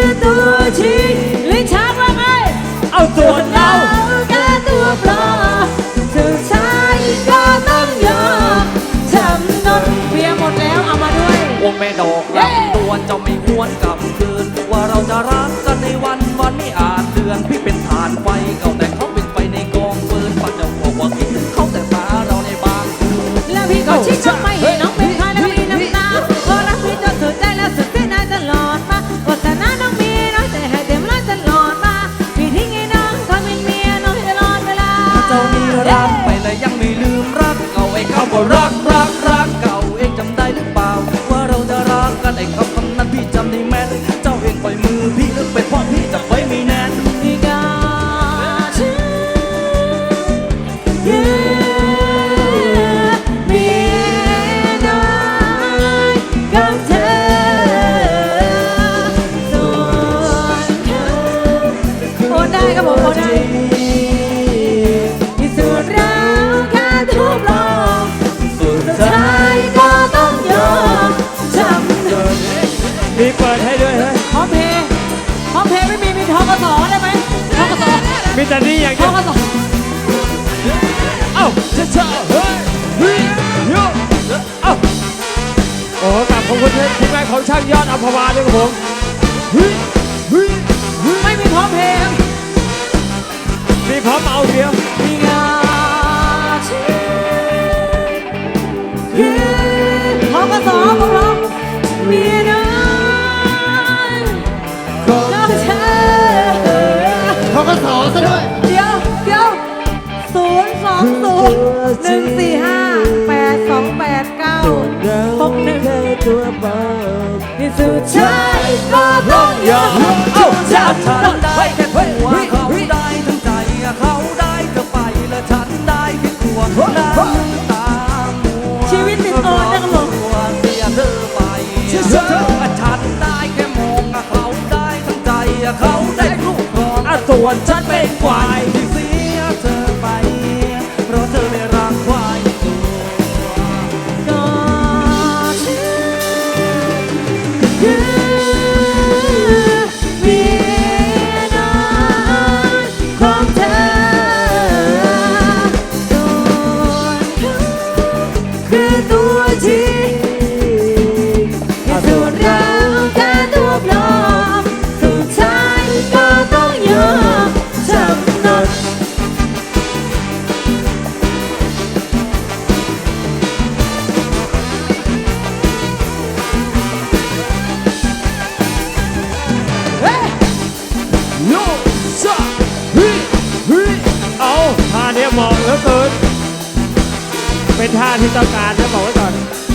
ือตัวจริงลิชาร์ว่าไง เอาส่วนเราแต่ตัวปลอมสุดท้ายก็ต้องยอมจำนนเพียหมดแล้วเอามาด้วย วงแม่ดอกลำดวนเจะไม่ควนกลับคืน ว่าเราจะรักกันในวันวันไม่อาจเดือนพี่เป็นฐานไฟเก่าแต่ รักไปแต่ยังไม่ลืมรักเก่าไอ้เขาก็รักรักรักเก่าเองจำได้หรือเปล่า ว่าเราจะรักกันไอ้เขา มีทกสได้ไหมทกสมีแต่นี่อย่างทเดียวกสเอ้าช้าช้าเฮ้ยเฮ้ยโยเอ้าโอ้โหกลับขอบคุณทีมงานของช่างยอดอัมพวาด้วยครับผมเฮ้ยเฮ้ยเฮ้ยไม่มีพร้อมเพย์มีพร้อมเอาเดียวมีงาชีทกสพวกเราเมียน้ ก็สอซะด้วย เดี๋ยวเดี๋ยวศูนย์สองศูนย์หนึ่งสี่ห้าแปดสองแปดเก้าหกหนึ่งที่สุดท้ายก็ต้องยอมเอ้าจะฉันได้แค่ตัวเขาได้ทั้งใจเขาได้เธอไปและฉันได้แค่ตัวน้ำตามัวชีวิตติดอ่อนนะครับผมตัวเสียเธอไปฉันได้แค่มองเขาได้ทั้งใจเขาได้ลูกกรองอะ ส่วนฉันเป็นควายที่เสียเธอไป เพราะเธอไม่รักควายตัวก็ชื่อเมียน้อยของเธอส่วนเขาคือตัวจริงที่ ถ้าะเหลือเกินเป็นท่าที่ต้องการนะบอกไว้ก่อน